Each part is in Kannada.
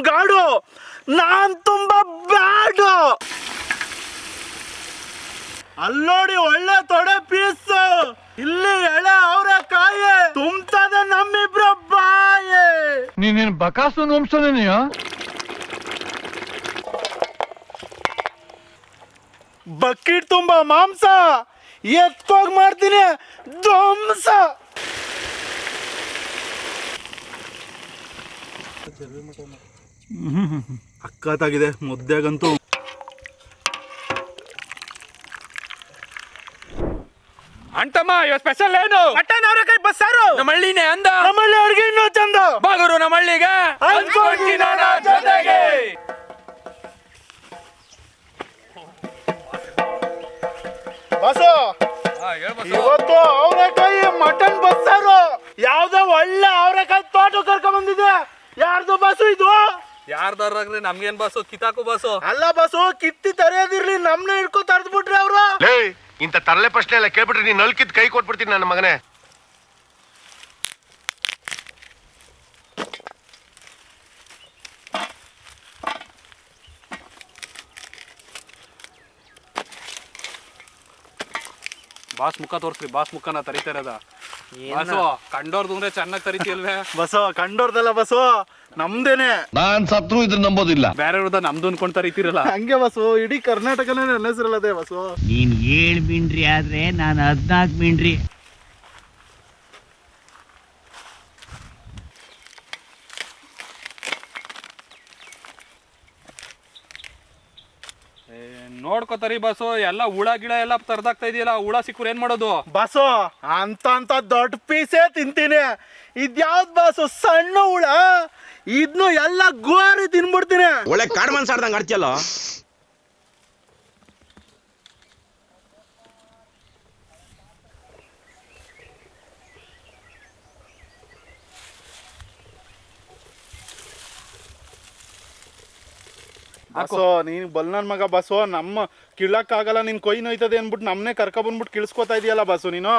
ಗಾಡು. ನಾನ್ ತುಂಬಾ ಬ್ಯಾಡು. ಅಲ್ಲೋಡಿ ಒಳ್ಳೆ ತೊಡೆ ಪೀಸ್. ಇಲ್ಲಿ ಎಳೆ ಅವರ ಕಾಯಿ. ತುಂಬತದೆ ನಮ್ಮಿಬ್ರ ಬಾಯೆ. ನೀನೇನು ಬಕಾಸು ವಂಶನೇನೆಯಾ ಬಕ್ಕಿಟ್ ತುಂಬಾ ಮಾಂಸ. ಎತ್ಕೋಗ್ ಮಾಡ್ತೀನಿ ಧ್ವಂಸ. ಅಕ್ಕತ್ತಾಗಿದೆ ಮುದ್ದೆಗಂತೂ ಅಂಟಮ್ಮ ಇವತ್ತು ಸ್ಪೆಷಲ್ ಏನು? ಮಟನ್ ಅವರೆಕಾಯಿ ಬಸ್ಸಾರು. ನಮ್ಮ ಹಳ್ಳಿನೇ ಅಂದ. ನಮ್ಮಲ್ಲಿ ಅಡ್ಗೆ ಇನ್ನೂ ಚಂದ. ಬಾಗರು ನಮ್ಮ ಹಳ್ಳಿಗೆ. ಜೊತೆಗೆ. ಬಸ್ಸು ಇವತ್ತು ಅವರೆಕಾಯಿ ಮಟನ್ ಬಸ್ಸಾರು. ಯಾವ್ದೋ ಒಳ್ಳೆ ಅವರೆಕಾಯಿ ತೋಟ ಕರ್ಕೊಂಡ್ ಬಂದಿದೆ ಯಾರ್ದು ಬಸ್ಸು ಇದು? ಯಾರ್ದಾರ್ರಿ ನಮ್ಗೇನ್ ಬಸ್ಸು? ಕಿತಾಕು ಬಸ್ಸು? ಅಲ್ಲ ಬಸ್ಸು ಕಿತ್ತಿ ತರೆಯೋದಿರ್ಲಿ ನಮ್ನ ಹಿಡ್ಕೊ ತರ್ದ್ ಬಿಟ್ರಿ ಅವ್ರು. ಇಂತ ಇಂಥ ತರಲೆ ಪ್ರಶ್ನೆ ಎಲ್ಲ ಕೇಳ್ಬಿಟ್ರಿ ನೀನ್ ನಲ್ಕಿದ್ ಕೈ ಕೊಟ್ಬಿಡ್ತೀನಿ ನನ್ನ ಮಗನೇ. ಬಾಸ್ ಮುಖ ತೋರ್ಸ್ರಿ ಬಾಸ್ ಮುಖನ ತರಿತಾ ಇರೋದ. ಬಾಸು ಕಂಡೋರ್ದು ಅಂದ್ರೆ ಚೆನ್ನಾಗಿ ತರಿತಿಲ್ವೇ ಬಸೋ ಕಂಡೋರ್ದಲ್ಲ ಬಸ್ಸು. ನಮ್ದೇನೆ. ನಾನ್ ಸತ್ರು ಇದ್ರೆ ನಂಬೋದಿಲ್ಲ. ಬೇರೆ ನಮ್ದು ಅನ್ಕೊಂತಾರೆ ಇತ್ತಿರಲ್ಲ ಹಂಗೆ ಬಸ್ಸು ಇಡೀ ಕರ್ನಾಟಕನೇ ನನ್ನ ಹೆಸರಲ್ಲದೆ ಬಸ್ಸು ನೀನ್ ಏಳ್ ಮಿಂಡ್ರಿ ಆದ್ರೆ ನಾನು ಹದ್ನಾಲ್ಕು ಮಿಂಡ್ರಿ ನೋಡ್ಕೋತಾರಿ ಬಸ್ಸು ಎಲ್ಲ ಹುಳ ಗಿಡ ಎಲ್ಲ ತರದಾಗ್ತಾ ಇದೆಯಲ್ಲ ಹುಳ ಸಿಕ್ಕುರ್ ಏನ್ ಮಾಡೋದು? ಬಸ್ಸು ಅಂತ ಅಂತ ದೊಡ್ಡ ಪೀಸೇ ತಿಂತೀನಿ. ಇದ್ಯಾವ್ದು ಬಸ್ಸು ಸಣ್ಣ ಹುಳ? ಇದ್ನು ಎಲ್ಲ ಗೋರಿ ತಿನ್ಬಿಡ್ತೀನಿ. ಒಳ್ಳೆ ಕಾಡ್ ಮನ್ಸಾಡ್ದಂಗ್ ಆಡ್ತಿಯಲ್ಲ? ಬಸ್ಸು ನೀನ್ ಬಲ್ ನನ್ ಮಗ ಬಸ್ಸು ನಮ್ಮ ಕೀಳಕ್ಕಾಗಲ್ಲ ನಿನ್ ಕೊಯ್ ನೋಯ್ತದೆ ಅನ್ಬಿಟ್ಟು ನಮ್ನೆ ಕರ್ಕ ಬಂದ್ಬಿಟ್ಟು ಕಿಳಿಸ್ಕೊತಾ ಇದೀಯಲ್ಲ ಬಸ್ಸು ನೀನು?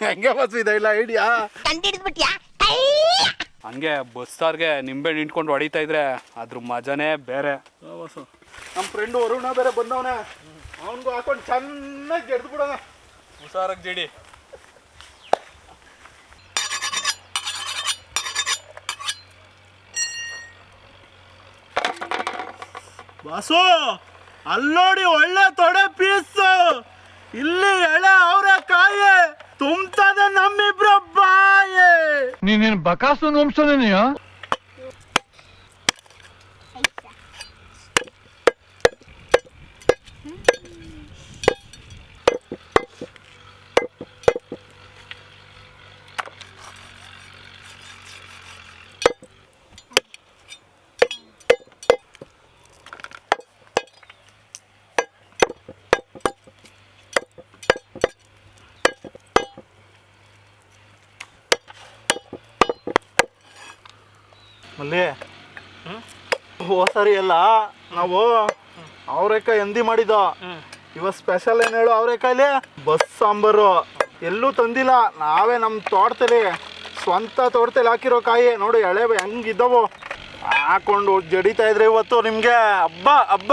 ಹೆಂಗೆ ಬಸ್ಸು ಇದೆ ಇಲ್ಲ ಐಡಿಯಾ? ಹಂಗೆ ಬಸ್ಸಾರ್ಗೆ ನಿಂಬೆ ನಿಂಟ್ಕೊಂಡು ಹೊಡಿತಾ ಇದ್ರೆ ಅದ್ರ ಮಜಾನೇ ಬೇರೆ. ಬಸ್ಸು ನಮ್ಮ ಫ್ರೆಂಡ್ ವರುಣ ಬೇರೆ ಬಂದವನೇ. ಅವನಿಗೂ ಹಾಕೊಂಡು ಚೆನ್ನಾಗಿ ಗೆಡ್ದು ಬಿಡೋಣ ಹುಷಾರಾಗಿ ಜಡಿ. ಬಸ್ಸು ಅಲ್ಲೋಡಿ ಒಳ್ಳೆ ತೊಡೆ ಪೀಸ್. ಇಲ್ಲಿ ಎಳೆ ಅವರ ಕಾಯಿ, ತುಂಬ್ತದೆ ನಮ್ಮಿಬ್ರ ಬಾಯೆ. ನೀನೇನು ಬಕಾಸು ವಂಶನೇನೆಯಾ ಅಲ್ಲಿ ಸರಿ ಎಲ್ಲ ನಾವು ಅವ್ರೆಕಾಯಿ ಎಂದಿ ಮಾಡಿದ. ಇವ ಸ್ಪೆಷಲ್ ಏನ್ ಹೇಳು ಅವರೆಕಾಯಿಲಿ? ಬಸ್ ಸಾಂಬಾರು. ಎಲ್ಲೂ ತಂದಿಲ್ಲ. ನಾವೇ ನಮ್ಮ ತೋಟದಲ್ಲಿ, ಸ್ವಂತ ತೋಟದಲ್ಲಿ ಹಾಕಿರೋ ಕಾಯಿ. ನೋಡು ಎಳೆ ಹೆಂಗಿದ್ದವು ಹಾಕೊಂಡು ಜಡಿತಾ ಇದ್ರೆ ಇವತ್ತು ನಿಮ್ಗೆ. ಹಬ್ಬ ಹಬ್ಬ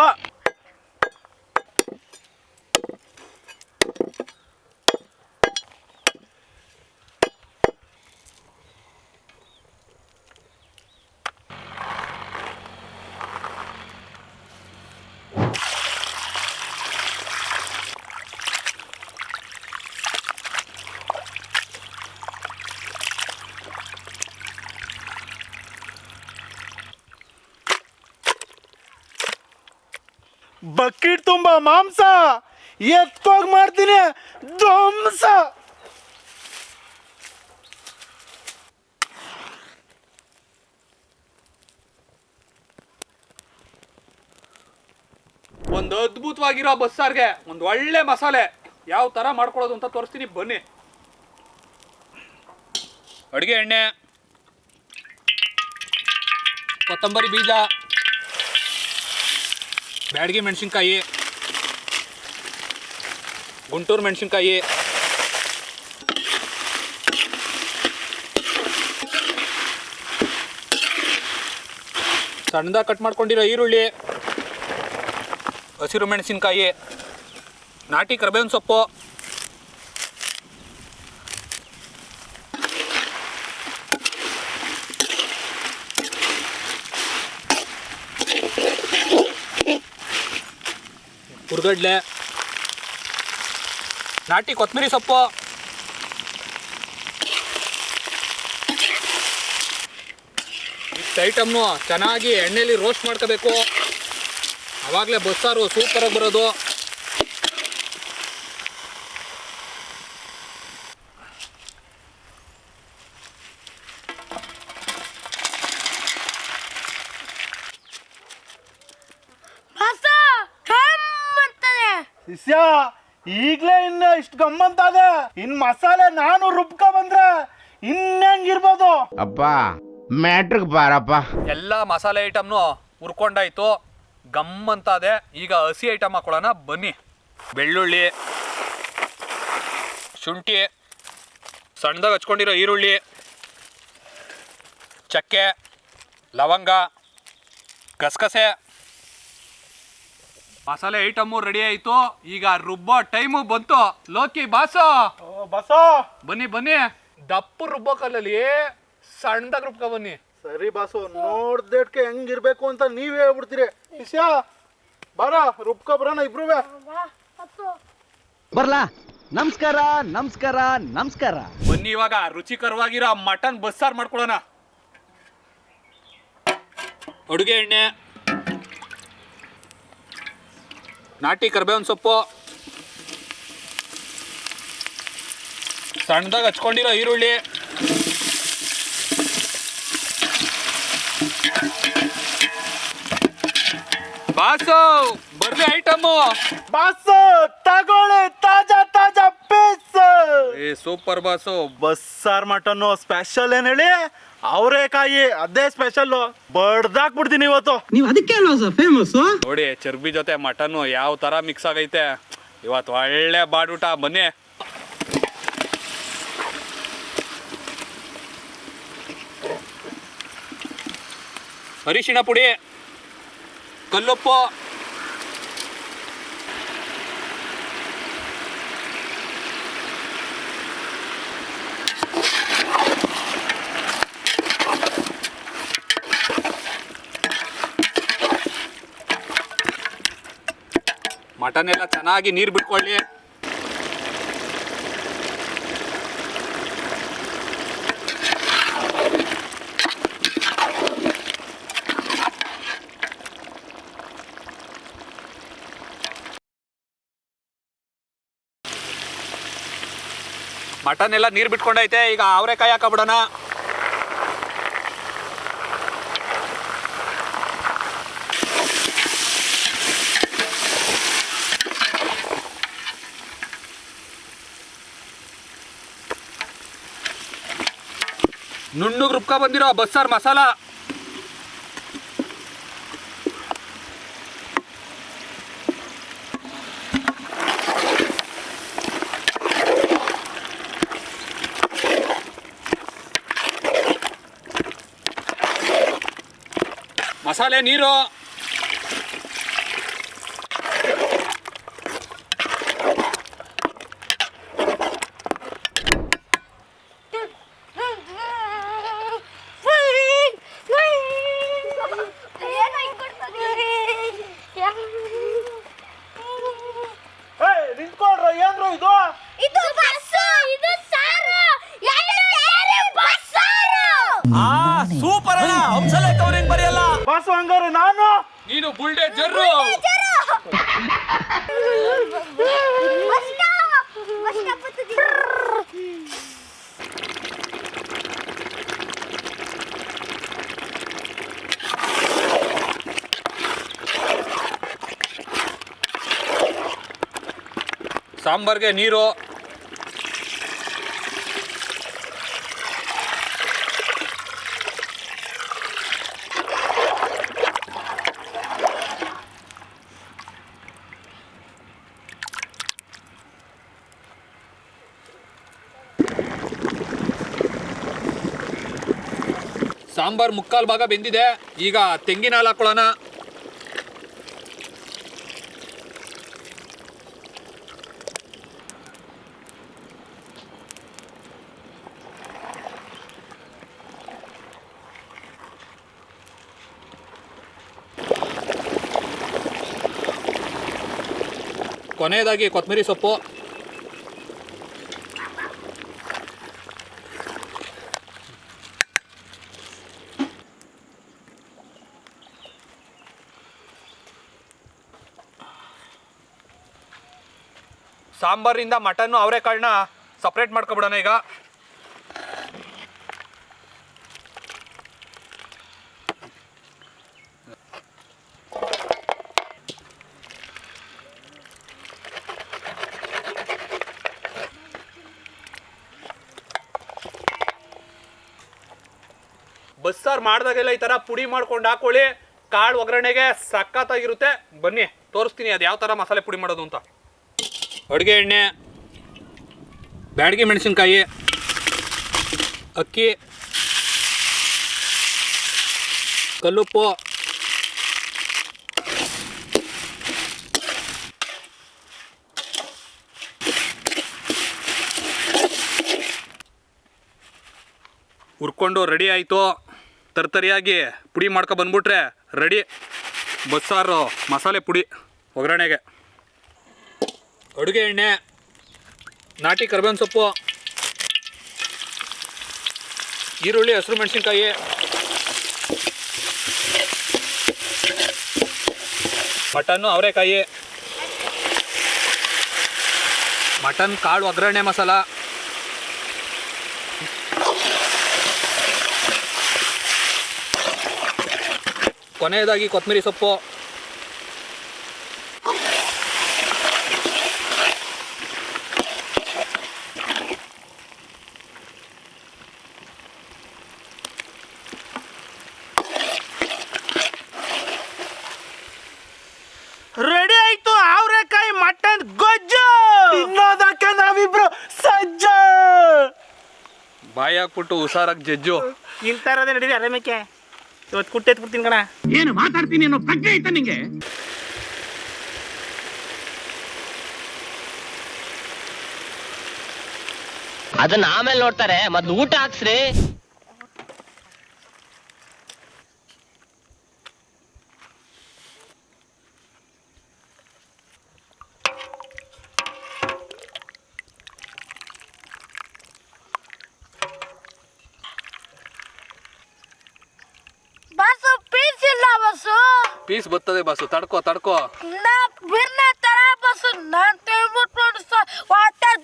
ಬಕೆಟ್ ತುಂಬಾ ಮಾಂಸ. ಎತ್ತೋಗಿ ಮಾಡ್ತೀನಿ. ಧ್ವಂಸ. ಒಂದು ಅದ್ಭುತವಾಗಿರೋ ಬಸ್ಸಾರ್ಗೆ ಒಂದು ಒಳ್ಳೆ ಮಸಾಲೆ. ಯಾವ ತರ ಮಾಡ್ಕೊಳ್ಳೋದು ಅಂತ ತೋರಿಸ್ತೀನಿ. ಬನ್ನಿ. ಅಡುಗೆ ಎಣ್ಣೆ. ಕೊತ್ತಂಬರಿ ಬೀಜ. ಬ್ಯಾಡಗಿ ಮೆಣಸಿನ್ಕಾಯಿ. ಗುಂಟೂರು ಮೆಣಸಿನ್ಕಾಯಿ. ಸಣ್ಣದಾಗಿ ಕಟ್ ಮಾಡ್ಕೊಂಡಿರೋ ಈರುಳ್ಳಿ. ಹಸಿರು ಮೆಣಸಿನ್ಕಾಯಿ. ನಾಟಿ ಕರ್ಬೇವಿನ ಸೊಪ್ಪು. ಹುರ್ಗಡ್ಲೆ ನಾಟಿ ಕೊತ್ತಂಬರಿ ಸೊಪ್ಪು. ಇಷ್ಟು ಐಟಮ್ನು ಚೆನ್ನಾಗಿ ಎಣ್ಣೆಯಲ್ಲಿ ರೋಸ್ಟ್ ಮಾಡ್ಕೋಬೇಕು. ಆವಾಗಲೇ ಬಸ್ಸಾರು ಸೂಪರಾಗಿ ಬರೋದು. ಈಗ್ಲೇ ಇನ್ನ ಇಷ್ಟು ಗಮ್ಮಂತಾದೆ ಇನ್ ಮಸಾಲೆ ನಾನು ರುಬ್ಕ ಬಂದ್ರೆ ಇನ್ನಂಗಿರ್ಬೋದು ಅಪ್ಪ ಮ್ಯಾಟ್ರಿಕ್ ಬಾರಪ್ಪ. ಎಲ್ಲ ಮಸಾಲೆ ಐಟಮ್ನು ಹುರ್ಕೊಂಡಾಯ್ತು. ಗಮ್ ಅಂತ ಅದೇ ಈಗ ಹಸಿ ಐಟಮ್ ಹಾಕೊಳ್ಳೋಣ. ಬನ್ನಿ. ಬೆಳ್ಳುಳ್ಳಿ ಶುಂಠಿ ಸಣ್ಣದಾಗ ಹಚ್ಕೊಂಡಿರೋ ಈರುಳ್ಳಿ ಚಕ್ಕೆ ಲವಂಗ ಗಸಗಸೆ ಮಸಾಲೆ ಐಟಮು ರೆಡಿ ಆಯ್ತು. ಈಗ ರುಬ್ಬೋ ಟೈಮು ಬಂತು. ಲೋಕಿ ಬಾಸೋ. ಬಾಸೋ. ಬನ್ನಿ ಬನ್ನಿ. ದಪ್ಪ ರುಬ್ಬೋ ಕಲ್ಲಲ್ಲಿ ಸಣ್ಣದಾಗಿ ರುಬ್ಕೊ ಬನ್ನಿ. ಸರಿ ಬಾಸು. ನೋಡ್ದೇಟ್ಕೆ ಹೆಂಗಿರ್ಬೇಕು ಅಂತ ನೀವೇ ಹೇಳ್ಬಿಡ್ತೀರಿ. ವಿಷಯ ಬಾರ ರುಬ್ಕೊ ಬರೋಣ ಇಬ್ರು ಬರ್ಲಾ. ನಮಸ್ಕಾರ ನಮಸ್ಕಾರ ನಮಸ್ಕಾರ. ಬನ್ನಿ ಇವಾಗ ರುಚಿಕರವಾಗಿರೋ ಮಟನ್ ಬಸ್ಸಾರು ಮಾಡ್ಕೊಳ್ಳೋಣ. ಅಡುಗೆ ಎಣ್ಣೆ. ನಾಟಿ ಕರ್ಬೇವಿನ ಸೊಪ್ಪು. ಸಣ್ಣದಾಗಿ ಹಚ್ಕೊಂಡಿರೋ ಈರುಳ್ಳಿ. ಬಾಸು. ಬರ್ಲಿ ಐಟಮ್. ಬಾಸ್ ತಗೊಳ್ಳಿ ತಾಜಾ ತಾಜಾ ಪೀಸ್. ಏ ಸೂಪರ್ ಬಾಸು. ಬಸ್ಸಾರ್ ಮಟನ್ ಸ್ಪೆಷಲ್ ಏನ್ ಹೇಳಿ? ಅವರೇಕಾಯಿ ಅದೇ ಸ್ಪೆಷಲ್ ಬಡ್ದಾಕ್ಬಿಡ್ತೀನಿ ಇವತ್ತು. ನೀವು ಅದಕ್ಕೆ ಅಲ್ವಾ ಸರ್ ಫೇಮಸ್ ನೋಡಿ ಚರ್ಬಿ ಜೊತೆ ಮಟನ್ ಯಾವ ತರ ಮಿಕ್ಸ್ ಆಗೈತೆ. ಇವತ್ತು ಒಳ್ಳೆ ಬಾಡೂಟ ಬನ್ನಿ. ಅರಿಶಿಣ ಪುಡಿ ಕಲ್ಲುಪ್ಪು ಮಟನ್ ಎಲ್ಲ ಚೆನ್ನಾಗಿ ನೀರು ಬಿಟ್ಕೊಳ್ಳಿ. ಮಟನ್ ಎಲ್ಲ ನೀರು ಬಿಟ್ಕೊಂಡೈತೆ ಈಗ ಅವರೆಕಾಯಿ ಹಾಕಬಿಡೋಣ. ನುಣ್ಣಗೆ ರುಬ್ಕೊ ಬಂದಿರೋ ಬಸ್ಸಾರ್ ಮಸಾಲ. ಮಸಾಲೆ ನೀರು. ನೀನು ಬುಲ್ಡೆ ಜರ್ರು. ಬಸ್ ಸ್ಟಾಪ್ ಬಸ್ ಸ್ಟಾಪ್ ಸಾಂಬಾರ್ಗೆ ನೀರು. ಸಾಂಬಾರ್ ಮುಕ್ಕಾಲು ಭಾಗ ಬೆಂದಿದೆ. ಈಗ ತೆಂಗಿನ ಹಾಲು ಹಾಕೊಳ್ಳೋಣ. ಕೊನೆಯದಾಗಿ ಕೊತ್ತಂಬರಿ ಸೊಪ್ಪು. ಸಾಂಬಾರಿಂದ ಮಟನ್ನು ಅವರೆಕಾಳನ್ನ ಸಪ್ರೇಟ್ ಮಾಡ್ಕೊಬಿಡೋಣ ಈಗ. ಬಸ್ಸಾರು ಮಾಡಿದಾಗೆಲ್ಲ ಈ ಥರ ಪುಡಿ ಮಾಡ್ಕೊಂಡು ಹಾಕೊಳ್ಳಿ. ಕಾಳು ಒಗ್ಗರಣೆಗೆ ಸಖತ್ತಾಗಿರುತ್ತೆ. ಬನ್ನಿ, ತೋರಿಸ್ತೀನಿ ಅದು ಯಾವ ಥರ ಮಸಾಲೆ ಪುಡಿ ಮಾಡೋದು ಅಂತ. ಅಡುಗೆ ಎಣ್ಣೆ, ಬ್ಯಾಡಿಗೆ ಮೆಣಸಿನ್ಕಾಯಿ, ಅಕ್ಕಿ, ಕಲ್ಲುಪ್ಪು, ಹುರ್ಕೊಂಡು ರೆಡಿ ಆಯಿತು. ತರ್ತರಿಯಾಗಿ ಪುಡಿ ಮಾಡ್ಕೊ ಬಂದ್ಬಿಟ್ರೆ ರೆಡಿ ಬಸ್ಸಾರು ಮಸಾಲೆ ಪುಡಿ ಒಗ್ಗರಣೆಗೆ. ಅಡುಗೆ ಎಣ್ಣೆ, ನಾಟಿ ಕರ್ಬೇವಿನ ಸೊಪ್ಪು, ಈರುಳ್ಳಿ, ಹಸಿರು ಮೆಣಸಿನ್ಕಾಯಿ, ಮಟನ್ನು ಅವರೆಕಾಯಿ, ಮಟನ್ ಕಾಳು ಒಗ್ಗರಣೆ ಮಸಾಲ, ಕೊನೆಯದಾಗಿ ಕೊತ್ತಂಬರಿ ಸೊಪ್ಪು ರೆಡಿ ಆಯ್ತು ಅವರೆಕಾಯಿ ಮಟನ್ ಗೊಜ್ಜು ತಿನ್ನೋದಕ್ಕೆ ನಾವಿಬ್ರು ಸಜ್ಜ ಬಾಯಿ ಹಾಕ್ಬಿಟ್ಟು ಹುಷಾರಾಗಿ ಜಜ್ಜು. ಇಂತಾರದೇ ನಡೀರಿ ಆರಾಮಕ್ಕೆ ಇವತ್ತು ಕುಟ್ಟೆ ಎತ್ಬಿಡ್ತೀನಿ ಕಣ. ಏನು ಮಾತಾಡ್ತೀನಿ ಅನ್ನೋ ಪ್ರಜ್ಞೆ ಐತ ನಿಂಗೆ? ಅದನ್ನ ಆಮೇಲೆ ನೋಡ್ತಾರೆ. ಮೊದ್ಲು ಊಟ ಹಾಕ್ಸ್ರಿ ಬಸ್ಸು ಪೀಸ್ ಇಲ್ಲ ಬಸ್ಸು ಪೀಸ್ ಬರ್ತದೆ ಬಸ್ಸು. ತಡ್ಕೋ ತಡ್ಕೋ. ತರ ಬಸ್ಸು. ನಾನ್ ತಿಳ್ಬಿಟ್ಟು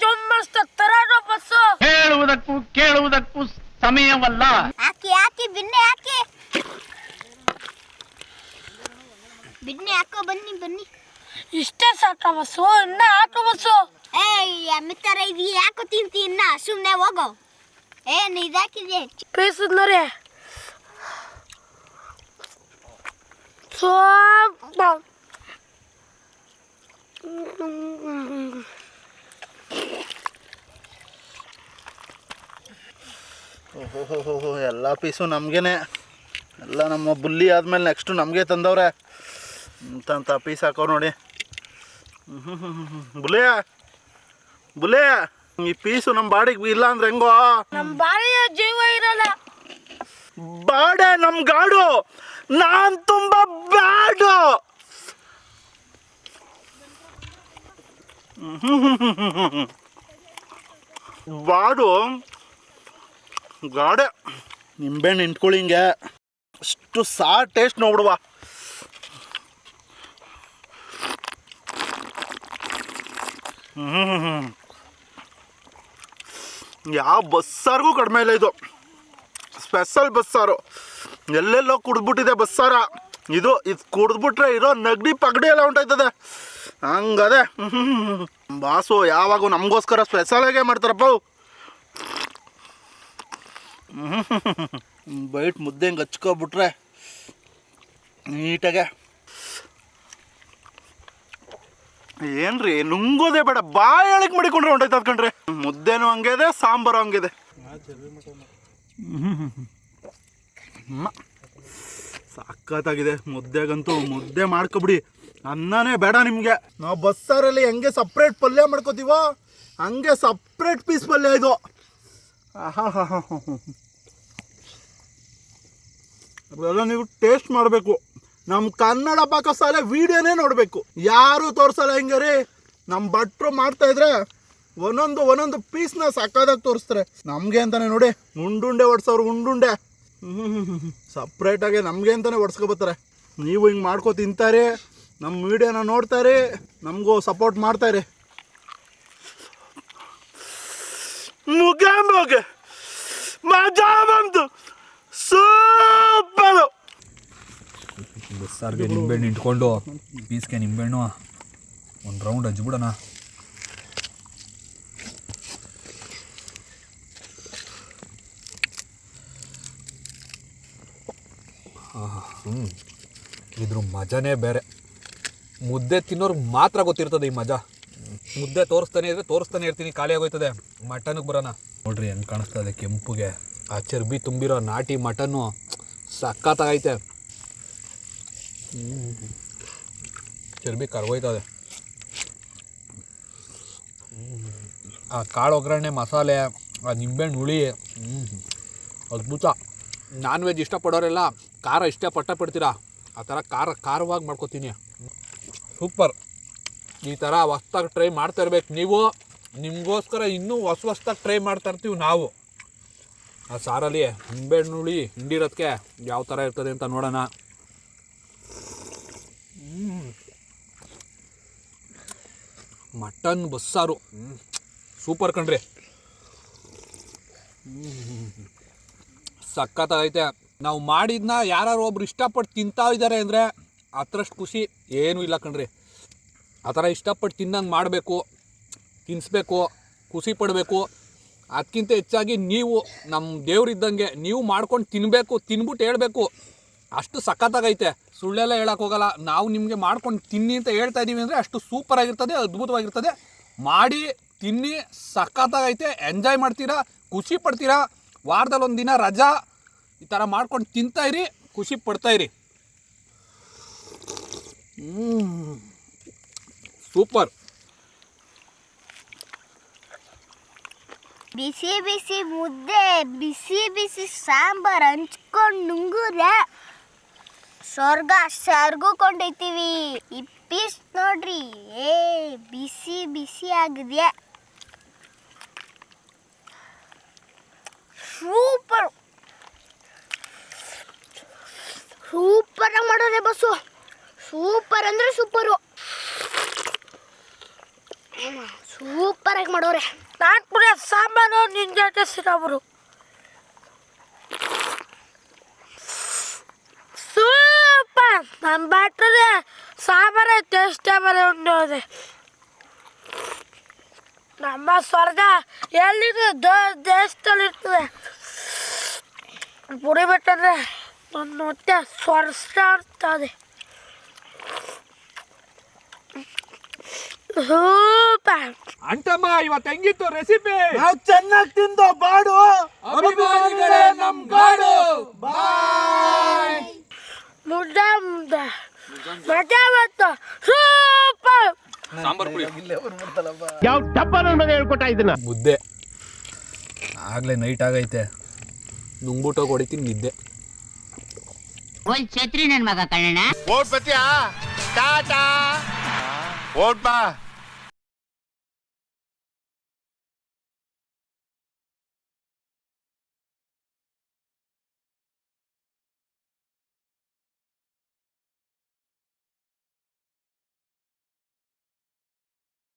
ಜೊಮ್ಮಿಸ್ತ ತರಾಡೋ ಬಸ್ಸು. ಹೇಳುವುದಕ್ಕೂ ಕೇಳುವುದಕ್ಕೂ ಸಮಯವಲ್ಲ. ಹಾಕಿ ಹಾಕಿ ಬಿನ್ನೆ ಹಾಕಿ ಬಿನ್ನೆ ಹಾಕೋ ಬನ್ನಿ ಬನ್ನಿ. ಇಷ್ಟೇ ಸಾಕ ಬಸ್ಸು ಇನ್ನ ಹಾಕೋ ಬಸ್ಸು. ಏ ಅಮಿತರ ಇದು ಯಾಕೋ ತಿಂತಿ? ಇನ್ನ ಸುಮ್ಮನೆ ಹೋಗೋ. ಏನ್ ಇದಾಕಿದೆ ಪೀಸದ್ ನೋಡಿ ಓಹೋ ಎಲ್ಲ ಪೀಸು ನಮಗೇನೆ. ಎಲ್ಲ ನಮ್ಮ ಬುಲ್ಲಿ ಆದಮೇಲೆ ನೆಕ್ಸ್ಟು ನಮಗೆ ತಂದವ್ರೆ. ಅಂತ ಪೀಸ್ ಹಾಕೋ ನೋಡಿ. ಬುಲೆಯ ಬುಲೆಯ ಈ ಪೀಸು ನಮ್ಮ ಬಾಡಿಗೆ ಇಲ್ಲ ಅಂದ್ರೆ ಹೆಂಗೋ? ನಮ್ಮ ಬಾಳಿಯ ಜೀವ ಇರಲ್ಲ. ಬಾಡೆ ನಮ್ಮ ಗಾಡು. ನಾನು ತುಂಬ ಬ್ಯಾಡು. ಬಾಡು. ಗಾಡೆ. ನಿಂಬೆ ಇಂಟ್ಕೊಳ್ಳಿ ಹಿಂಗೆ. ಅಷ್ಟು ಸಾ ಟೇಸ್ಟ್ ನೋಡ್ಬಿಡುವ ಯಾವ ಬಸ್ಸಾರಿಗೂ ಕಡಿಮೆ ಇಲ್ಲ ಇದು. ಸ್ಪೆಷಲ್ ಬಸ್ಸಾರು. ಎಲ್ಲೆಲ್ಲೋ ಕುಡಿದ್ಬಿಟ್ಟಿದೆ ಬಸ್ಸಾರ. ಇದು ಇದು ಕುಡಿದ್ಬಿಟ್ರೆ ಇರೋ ನಗಡಿ ಪಗಡಿ ಎಲ್ಲ ಉಂಟಾಯ್ತದೆ. ಹಂಗದೆ. ಬಾಸು, ಯಾವಾಗ ನಮಗೋಸ್ಕರ ಸ್ಪೆಷಲಾಗೇ ಮಾಡ್ತಾರಪ್ಪ. ಬೈಟ್ ಮುದ್ದೆ ಹಿಂಗೆ ಹಚ್ಕೊಬಿಟ್ರೆ ನೀಟಾಗೆ. ಏನ್ರಿ, ನುಂಗೋದೇ ಬೇಡ. ಬಾಯೊಳಗೆ ಮಡಿಕೊಂಡ್ರೆ ಹೊಂಟೈತೆ ಅದ್ಕೊಂಡ್ರೆ ಮುದ್ದೆನೂ ಹಂಗಿದೆ ಸಾಂಬಾರು ಹಂಗಿದೆ ಹ್ಮ್. ಸಖತ್ತಾಗಿದೆ ಮುದ್ದೆಗಂತೂ ಮುದ್ದೆ ಮಾಡ್ಕೊಬಿಡಿ. ಅನ್ನನೇ ಬೇಡ ನಿಮಗೆ. ನಾವು ಬಸ್ಸಾರಲ್ಲಿ ಹೆಂಗೆ ಸಪ್ರೇಟ್ ಪಲ್ಯ ಮಾಡ್ಕೋತೀವೋ, ಹಂಗೆ ಸಪ್ರೇಟ್ ಪೀಸ್ ಪಲ್ಯ ಇದು. ಅದೆಲ್ಲ ನೀವು ಟೇಸ್ಟ್ ಮಾಡಬೇಕು. ನಮ್ಮ ಕನ್ನಡ ಪಾಕಶಾಲೆ ವಿಡಿಯೋನೇ ನೋಡಬೇಕು. ಯಾರು ತೋರಿಸಲ್ಲ ಹಿಂಗೆ ರೀ? ನಮ್ಮ ಭಟ್ರು ಮಾಡ್ತಾ ಇದ್ರೆ ಒಂದೊಂದು ಒಂದೊಂದು ಪೀಸ್ನ ಸಕ್ಕದಾಗ ತೋರಿಸ್ತಾರೆ. ನಮಗೆ ಅಂತಾನೆ ನೋಡಿ ಉಂಡುಂಡೆ ಒಡ್ಸೋರು ಉಂಡುಂಡೆ. ಸಪ್ರೇಟಾಗಿ ನಮಗೆ ಅಂತಾನೆ ಹೊಡ್ಸ್ಕೊಬತ್ತಾರೆ ನೀವು ಹಿಂಗೆ ಮಾಡ್ಕೊ ತಿಂತಾರೆ ನಮ್ಮ ಮೀಡಿಯಾನ ನೋಡ್ತಾರೆ, ನಮಗೂ ಸಪೋರ್ಟ್ ಮಾಡ್ತಾರೆ. ಮುಗ, ಮುಗೆ. ಮಜಾ ಬಂತು ಸೂಪರು. ನಿಂಬೆ ನಿಂಬೆಹಣ್ಣು ಇಟ್ಕೊಂಡು ಪೀಸ್ಗೆ ನಿಂಬೆಹಣ್ಣು, ಒಂದು ರೌಂಡ್ ಹಚ್ಬಿಡೋಣ. ಹ್ಞೂ ಇದ್ರ ಮಜಾನೇ ಬೇರೆ. ಮುದ್ದೆ ತಿನ್ನೋರ್ಗೆ ಮಾತ್ರ ಗೊತ್ತಿರ್ತದೆ ಈ ಮಜಾ. ಮುದ್ದೆ ತೋರಿಸ್ತಾನೆ ಇದ್ರೆ ತೋರಿಸ್ತಾನೆ ಇರ್ತೀನಿ, ಖಾಲಿ ಆಗೋಯ್ತದೆ. ಮಟನ್ಗೆ ಬರೋಣ. ನೋಡ್ರಿ ಹೆಂಗೆ ಕಾಣಿಸ್ತದೆ ಕೆಂಪುಗೆ. ಆ ಚರ್ಬಿ ತುಂಬಿರೋ ನಾಟಿ ಮಟನ್ನು ಸಕ್ಕತ್ತಾಗೈತೆ ಚರ್ಬಿ ಕರ್ಗೋಯ್ತದೆ. ಆ ಕಾಳು ಒಗ್ಗರಣೆ, ಮಸಾಲೆ, ಆ ನಿಂಬೆಹಣ್ಣು ಹುಳಿ. ಅದ್ಭುತ. ನಾನ್ ವೆಜ್ ಇಷ್ಟಪಡೋರೆಲ್ಲ ಖಾರ ಇಷ್ಟೇ ಪಟ್ಟ ಪಡ್ತೀರಾ? ಆ ಥರ ಖಾರ ಖಾರವಾಗಿ ಮಾಡ್ಕೊತೀನಿ. ಸೂಪರ್. ಈ ಥರ ಹೊಸ್ದಾಗಿ ಟ್ರೈ ಮಾಡ್ತಾ ಇರ್ಬೇಕು ನೀವು. ನಿಮಗೋಸ್ಕರ ಇನ್ನೂ ಹೊಸ ಹೊಸ್ದಾಗಿ ಟ್ರೈ ಮಾಡ್ತಾ ಇರ್ತೀವಿ ನಾವು. ಆ ಸಾರಲ್ಲಿ ನಿಂಬೆಹಣ್ಣು ಹುಳಿ ಹಿಂಡಿರೋದಕ್ಕೆ ಯಾವ ಥರ ಇರ್ತದೆ ಅಂತ ನೋಡೋಣ. ಮಟನ್ ಬಸ್ಸಾರು. ಸೂಪರ್ ಕಣ್ರಿ. ಸಖತ್ತಾಗೈತೆ. ನಾವು ಮಾಡಿದ್ನ ಯಾರು ಒಬ್ರು ಇಷ್ಟಪಟ್ಟು ತಿಂತಾ ಇದ್ದಾರೆ ಅಂದರೆ ಅತ್ರಷ್ಟು ಖುಷಿ ಏನೂ ಇಲ್ಲ ಕಣ್ರಿ. ಆ ಥರ ಇಷ್ಟಪಟ್ಟು ತಿನ್ನಂಗೆ ಮಾಡಬೇಕು ತಿನ್ನಿಸ್ಬೇಕು ಖುಷಿ ಪಡಬೇಕು. ಅದಕ್ಕಿಂತ ಹೆಚ್ಚಾಗಿ ನೀವು ನಮ್ಮ ದೇವ್ರಿದ್ದಂಗೆ ನೀವು ಮಾಡ್ಕೊಂಡು ತಿನ್ನಬೇಕು ತಿನ್ಬಿಟ್ಟು ಹೇಳಬೇಕು. ಅಷ್ಟು ಸಖತ್ತಾಗೈತೆ. ಸುಳ್ಳೆಲ್ಲ ಹೇಳಕ್ಕೆ ಹೋಗಲ್ಲ. ನಾವು ನಿಮಗೆ ಮಾಡ್ಕೊಂಡು ತಿನ್ನಿ ಅಂತ ಹೇಳ್ತಾ ಇದ್ದೀವಿ ಅಂದರೆ ಅಷ್ಟು ಸೂಪರ್ ಆಗಿರ್ತದೆ, ಅದ್ಭುತವಾಗಿರ್ತದೆ. ಮಾಡಿ, ತಿನ್ನಿ, ಸಖತ್ತಾಗೈತೆ. ಎಂಜಾಯ್ ಮಾಡ್ತೀರಾ? ಖುಷಿ ಪಡ್ತೀರಾ? ವಾರದಲ್ಲಿ ದಿನ ರಜಾ ಈ ಥರ ಮಾಡ್ಕೊಂಡು ತಿಂತಾ ಇರಿ, ಖುಷಿ ಪಡ್ತಾ ಇರಿ. ಸೂಪರ್. ಬಿಸಿ ಬಿಸಿ ಮುದ್ದೆ, ಬಿಸಿ ಬಿಸಿ ಸಾಂಬಾರ್ ಹಂಚ್ಕೊಂಡು ನುಂಗುರೆ ಸ್ವರ್ಗ ಸರ್ಗು ಇಪ್ಪಿಸ್ ನೋಡ್ರಿ, ಏ, ಬಿಸಿ ಬಿಸಿ ಆಗಿದೆ. ಸೂಪರ್. ಸೂಪರ್ ಮಾಡೋರೆ ಬಸ್ಸು. ಸೂಪರ್ ಅಂದ್ರೆ ಸೂಪರು. ಸೂಪರ್ ಆಗಿ ಮಾಡೋರೆ. ನಾನು ಕೂಡ ಸಾಂಬಾರು ನಿನ್ ಜೊತೆ ಸಿಗೋಬ್ರು. ಸೂಪರ್. ನಮ್ಮ ಬಾಟ್ರೆ ಸಾಂಬಾರೇ ಟೇಸ್ಟ್ ಬರೋ ಒಂದು ನಮ್ಮ ಸ್ವರ್ಗ ಎಲ್ಲಿದೆ ದೇಶದಲ್ಲಿ ಇರ್ತದೆ ಪುಡಿ ಬಿಟ್ಟಂದ್ರೆ ನನ್ನ ಹೊಟ್ಟೆ ಸ್ವರ್ಸಾಡ್ತದೆ ಸೂಪರ್. ಅಂಟಮ್ಮ ಇವತ್ತು ಹೆಂಗಿತ್ತು ರೆಸಿಪಿ ನಾವು ಚೆನ್ನಾಗಿ ತಿಂದು ಬಾಡು. ಅಭಿಮಾನಿಗಳೇ ನಮ್ ಗಾಡು. ಮುದ್ದೆ ಮುದ್ದೆ. ಮಜಾ ಬತ್ತು ಸೂಪರ್. ಸಾಂಬಾರ್ ಪುಡಿ. ಯಾವ ಡಬ್ಬ ನನ್ನ ಮಗ ಹೇಳ್ಕೊಟ್ಟ ಇದನ್ನ. ಮುದ್ದೆ. ಆಗ್ಲೇ ನೈಟ್ ಆಗೈತೆ. ನುಂಗ್ಬಿಟ್ಟು ಹೊಡಿತೀನಿ ನಿದ್ದೆ. ಒಂದ್ ಛತ್ರಿ ನನ್ ಮಗ ಕಣ್ಣಣ್ಣ. ಓಟ್ ಬತ್ತಿಯಾ ಟಾಟಾ. ಓಟ್ ಬಾ.